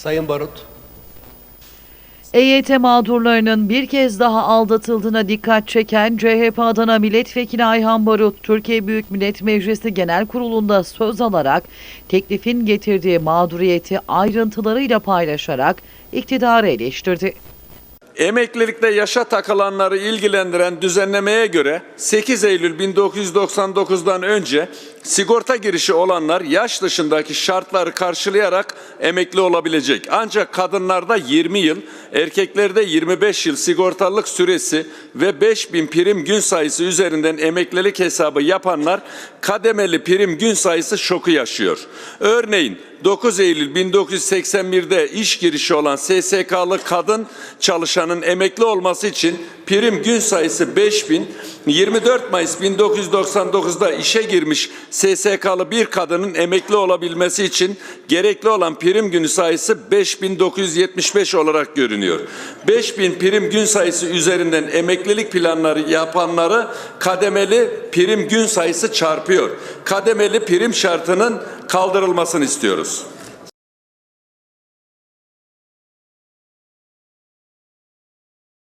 Sayın Barut. EYT mağdurlarının bir kez daha aldatıldığına dikkat çeken CHP Adana Milletvekili Ayhan Barut, Türkiye Büyük Millet Meclisi Genel Kurulu'nda söz alarak teklifin getirdiği mağduriyeti ayrıntılarıyla paylaşarak iktidarı eleştirdi. Emeklilikte yaşa takılanları ilgilendiren düzenlemeye göre 8 Eylül 1999'dan önce sigorta girişi olanlar yaş dışındaki şartları karşılayarak emekli olabilecek. Ancak kadınlarda 20 yıl, erkeklerde 25 yıl sigortalılık süresi ve 5000 prim gün sayısı üzerinden emeklilik hesabı yapanlar kademeli prim gün sayısı şoku yaşıyor. Örneğin 9 Eylül 1981'de iş girişi olan SSK'lı kadın çalışanın emekli olması için prim gün sayısı 5000, 24 Mayıs 1999'da işe girmiş SSK'lı bir kadının emekli olabilmesi için gerekli olan prim günü sayısı 5975 olarak görünüyor. 5000 prim gün sayısı üzerinden emeklilik planları yapanları kademeli prim gün sayısı çarpıyor. Kademeli prim şartının kaldırılmasını istiyoruz.